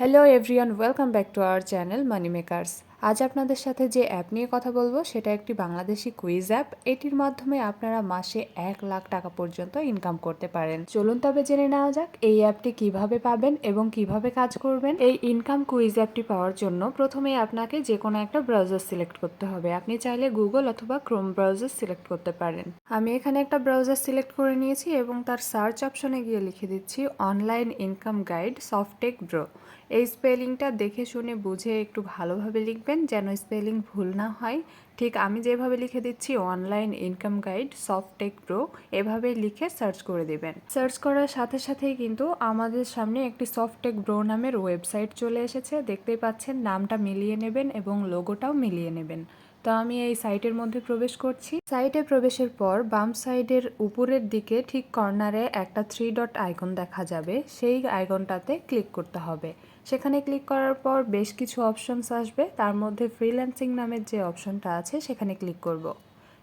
Hello everyone welcome back to our channel money makers আজ আপনাদের সাথে যে অ্যাপ নিয়ে কথা বলব, সেটা একটি বাংলাদেশি কুইজ অ্যাপ এটির মাধ্যমে আপনারা মাসে এক লাখ টাকা পর্যন্ত ইনকাম করতে পারেন। চলুন তবে জেনে নেওয়া যাক, এই অ্যাপটি কীভাবে পাবেন এবং কীভাবে কাজ করবেন। এই ইনকাম কুইজ অ্যাপটি পাওয়ার জন্য প্রথমে আপনাকে যে কোনো একটা ব্রাউজার সিলেক্ট করতে হবে। আপনি চাইলে গুগল অথবা ক্রোম ব্রাউজার সিলেক্ট করতে পারেন। আমি এখানে একটা ব্রাউজার সিলেক্ট করে নিয়েছি এবং তার সার্চ অপশনে গিয়ে লিখে দিচ্ছি online income guide Softech bro এই স্পেলিংটা দেখে শুনে বুঝে একটু ভালোভাবে লিখবেন যেন স্পেলিং ভুল না হয়। ঠিক আমি যেভাবে লিখে দিচ্ছি online income guide, Softech pro, এভাবে লিখে সার্চ করে দেবেন। সার্চ করার সাথে সাথেই কিন্তু আমাদের সামনে একটি সফটেক ব্রো নামের ওয়েবসাইট চলে এসেছে। দেখতেই পাচ্ছেন নামটা মিলিয়ে নেবেন এবং লোগোটাও মিলিয়ে নেবেন। তো আমি এই সাইটের মধ্যে প্রবেশ করছি। সাইটে প্রবেশের পর বাম সাইডের উপরের দিকে ঠিক কর্নারে একটা থ্রি ডট আইকন দেখা যাবে। সেই আইকনটাতে ক্লিক করতে হবে। সেখানে ক্লিক করার পর বেশ কিছু অপশনস আসবে। তার মধ্যে ফ্রিল্যান্সিং নামের যে অপশনটা আছে, সেখানে ক্লিক করব।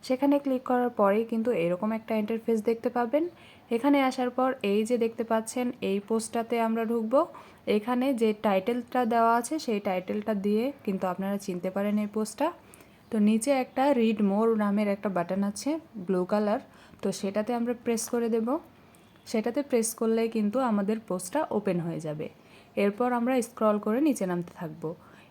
সেখানে ক্লিক করার পরেই কিন্তু এরকম একটা ইন্টারফেস দেখতে পাবেন। এখানে আসার পর এই যে দেখতে পাচ্ছেন, এই পোস্টটাতে আমরা ঢুকবো। এখানে যে টাইটেলটা দেওয়া আছে, সেই টাইটেলটা দিয়ে কিন্তু আপনারা চিনতে পারেন এই পোস্টটা। তো নিচে একটা রিড মোর নামের একটা বাটন আছে ব্লু কালার তো সেটাতে আমরা প্রেস করে দেব। সেটাতে প্রেস করলে কিন্তু আমাদের পোস্টটা ওপেন হয়ে যাবে। এরপর আমরা স্ক্রল করে নিচে নামতে থাকব।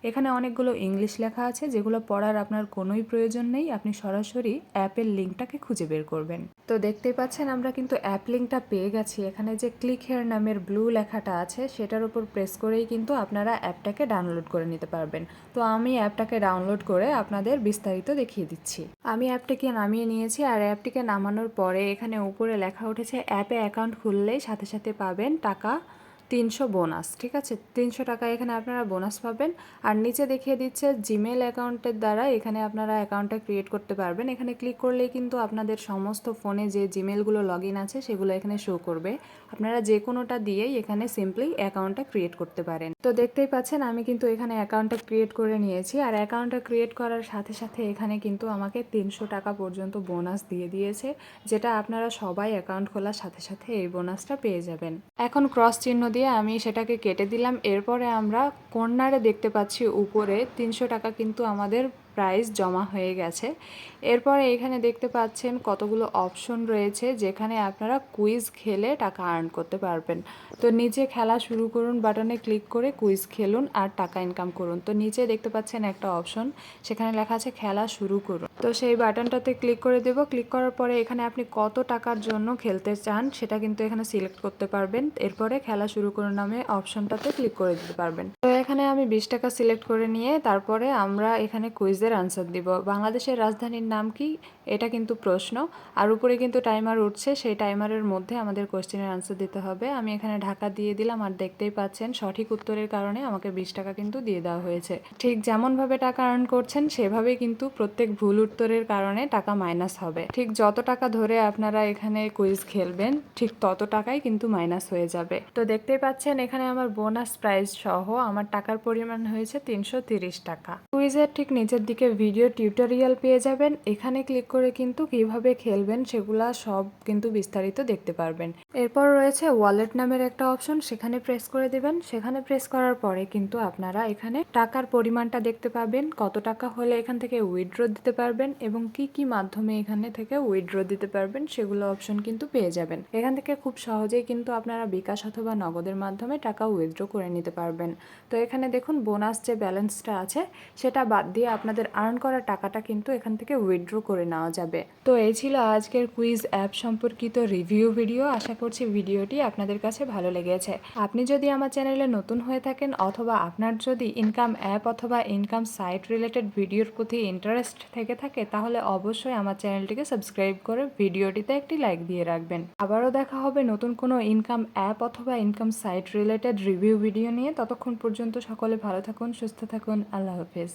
এখানে অনেকগুলো ইংলিশ লেখা আছে, যেগুলো পড়ার আপনার কোনোই প্রয়োজন নেই। আপনি সরাসরি অ্যাপের লিঙ্কটাকে খুঁজে বের করবেন। তো দেখতেই পাচ্ছেন, আমরা কিন্তু অ্যাপ লিঙ্কটা পেয়ে গেছি। এখানে যে ক্লিক হেয়ার নামের ব্লু লেখাটা আছে, সেটার উপর প্রেস করেই কিন্তু আপনারা অ্যাপটাকে ডাউনলোড করে নিতে পারবেন। তো আমি অ্যাপটাকে ডাউনলোড করে আপনাদের বিস্তারিত দেখিয়ে দিচ্ছি। আমি অ্যাপটিকে নামিয়ে নিয়েছি, আর অ্যাপটিকে নামানোর পরে এখানে উপরে লেখা উঠেছে, অ্যাপে অ্যাকাউন্ট খুললেই সাথে সাথে পাবেন টাকা তিনশো বোনাস, ঠিক আছে? তিনশো টাকা এখানে আপনারা বোনাস পাবেন। আর নিচে দেখিয়ে দিচ্ছে জিমেল অ্যাকাউন্টের দ্বারা এখানে আপনারা অ্যাকাউন্টটা ক্রিয়েট করতে পারবেন। এখানে ক্লিক করলেই কিন্তু আপনাদের সমস্ত ফোনে যে জিমেলগুলো লগ ইন আছে সেগুলো এখানে শো করবে। আপনারা যে কোনোটা দিয়েই এখানে সিম্পলি অ্যাকাউন্টটা ক্রিয়েট করতে পারেন। তো দেখতেই পাচ্ছেন, আমি কিন্তু এখানে অ্যাকাউন্টটা ক্রিয়েট করে নিয়েছি। আর অ্যাকাউন্টটা ক্রিয়েট করার সাথে সাথে এখানে কিন্তু আমাকে তিনশো টাকা পর্যন্ত বোনাস দিয়ে দিয়েছে, যেটা আপনারা সবাই অ্যাকাউন্ট খোলার সাথে সাথে এই বোনাসটা পেয়ে যাবেন। এখন ক্রস চিহ্ন দিয়ে আমি সেটাকে কেটে দিলাম। এরপরে আমরা কর্নারে দেখতে পাচ্ছি উপরে তিনশো টাকা কিন্তু আমাদের প্রাইস জমা হয়ে গেছে। এরপরে এখানে দেখতে পাচ্ছেন কতগুলো অপশন রয়েছে, যেখানে আপনারা কুইজ খেলে টাকা আর্ন করতে পারবেন। তো নিচে খেলা শুরু করুন বাটনে ক্লিক করে কুইজ খেলুন আর টাকা ইনকাম করুন। তো নিচে দেখতে পাচ্ছেন একটা অপশন সেখানে লেখা আছে খেলা শুরু করুন। তো সেই বাটনটাতে ক্লিক করে দেব। ক্লিক করার পরে এখানে আপনি কত টাকার জন্য খেলতে চান সেটা কিন্তু এখানে সিলেক্ট করতে পারবেন। এরপরে খেলা শুরু করুন নামে অপশনটাতে ক্লিক করে দিতে পারবেন। তো এখানে আমি বিশ টাকা সিলেক্ট করে নিয়ে তারপরে আমরা এখানে কুইজের আনসার দিব। বাংলাদেশের রাজধানীর নাম কি? এটা কিন্তু প্রশ্ন। আর উপরে কিন্তু টাইমার উঠছে, সেই টাইমারের মধ্যে আমাদের কোয়েশ্চেনের আনসার দিতে হবে। আমি এখানে ঢাকা দিয়ে দিলাম আর দেখতেই পাচ্ছেন সঠিক উত্তরের কারণে আমাকে বিশ টাকা কিন্তু দিয়ে দেওয়া হয়েছে। ঠিক যেমনভাবে টাকা আর্ন করছেন, সেভাবে কিন্তু প্রত্যেক ভুল উত্তরের কারণে টাকা মাইনাস হবে। ঠিক যত টাকা ধরে আপনারা এখানে কুইজ খেলবেন, ঠিক তত টাকাই কিন্তু মাইনাস হয়ে যাবে। তো দেখতেই পাচ্ছেন এখানে আমার বোনাস প্রাইজ সহ আমার টাকার পরিমাণ হয়েছে তিনশো টাকা। কুইজের ঠিক নিচের দিকে ভিডিও টিউটোরিয়াল পেয়ে যাবেন। এখানে ক্লিক করে কিন্তু কীভাবে খেলবেন সেগুলা সব কিন্তু বিস্তারিত দেখতে পারবেন। এরপর রয়েছে ওয়ালেট নামের একটা অপশন, সেখানে প্রেস করে দেবেন। সেখানে প্রেস করার পরে কিন্তু আপনারা এখানে টাকার পরিমাণটা দেখতে পাবেন, কত টাকা হলে এখান থেকে উইথড্র দিতে পারবেন এবং কি কি মাধ্যমে এখানে থেকে উইথড্র দিতে পারবেন সেগুলো অপশন কিন্তু পেয়ে যাবেন। এখান থেকে খুব সহজেই কিন্তু আপনারা বিকাশ অথবা নগদের মাধ্যমে টাকা উইথড্র করে নিতে পারবেন। তো এখানে দেখুন বোনাস যে ব্যালেন্সটা আছে, সেটা বাদ দিয়ে আপনাদের আর্ন করা টাকাটা কিন্তু এখান থেকে উইথড্র করে নেওয়া যাবে। তো এই ছিল আজকের কুইজ অ্যাপ সম্পর্কিত রিভিউ ভিডিও। আশা করছি ভিডিওটি আপনাদের কাছে ভালো লেগেছে। আপনি যদি আমার চ্যানেলে নতুন হয়ে থাকেন অথবা আপনার যদি ইনকাম অ্যাপ অথবা ইনকাম সাইট রিলেটেড ভিডিওর প্রতি ইন্টারেস্ট থেকে থাকে, তাহলে অবশ্যই আমার চ্যানেলটিকে সাবস্ক্রাইব করে ভিডিওটিতে একটি লাইক দিয়ে রাখবেন। আবারও দেখা হবে নতুন কোনো ইনকাম অ্যাপ অথবা income site related review video নিয়ে। ততক্ষণ পর্যন্ত সকলে ভালো থাকুন, সুস্থ থাকুন। আল্লাহ হাফেজ।